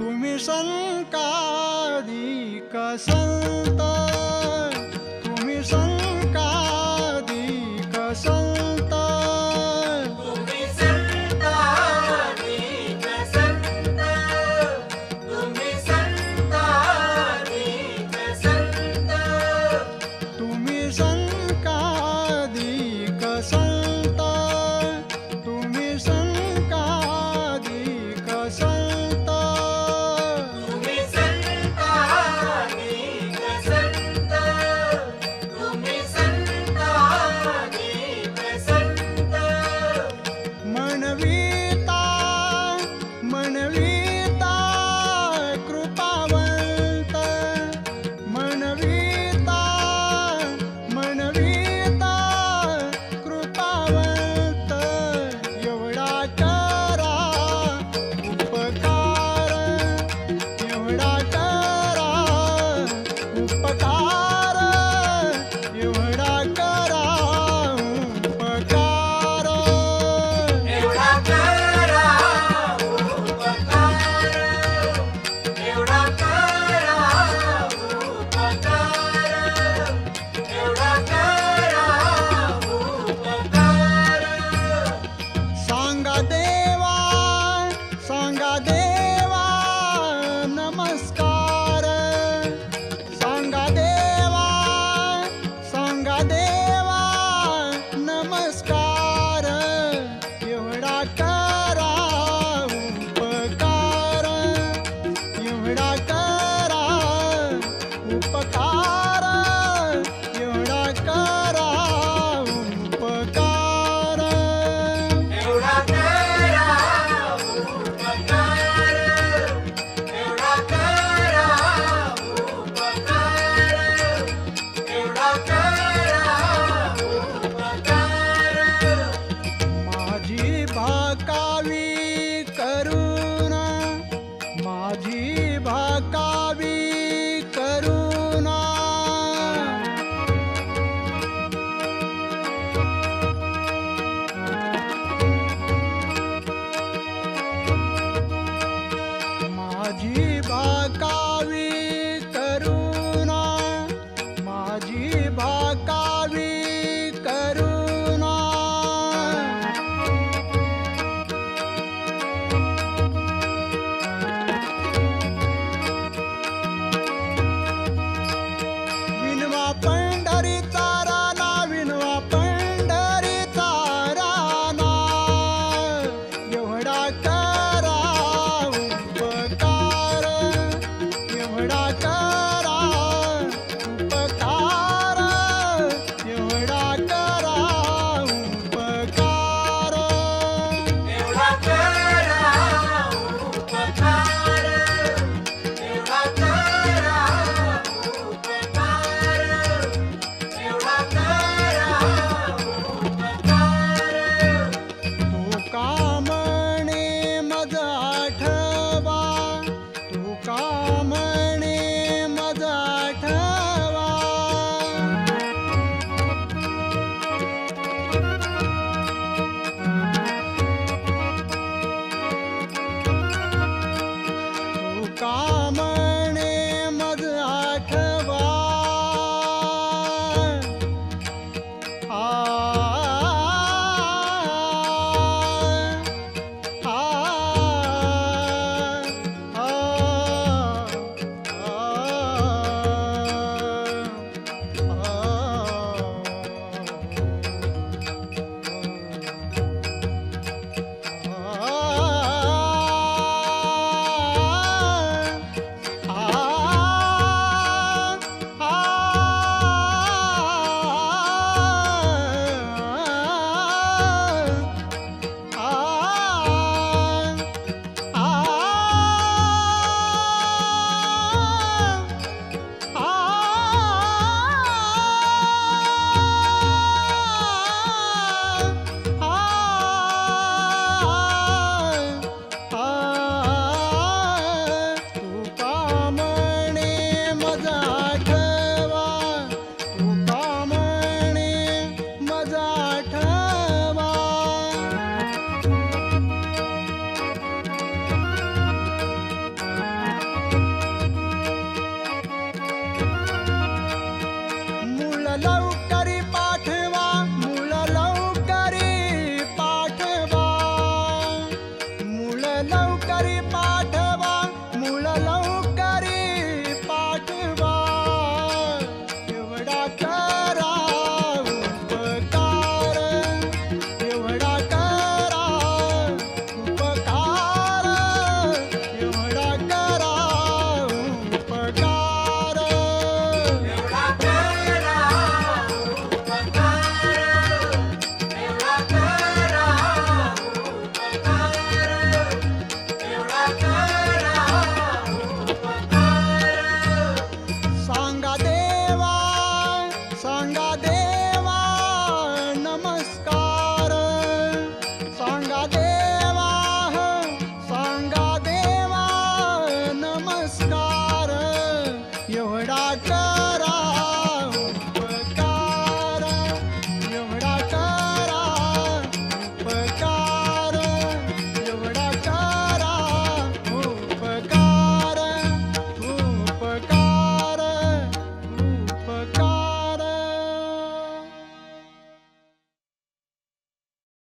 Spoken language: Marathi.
तुम्हें संकारी संता भाकावी करुणा माझी भाकावी करुणा. माझी भाकावी करुणा माझी भाका नौकरी पा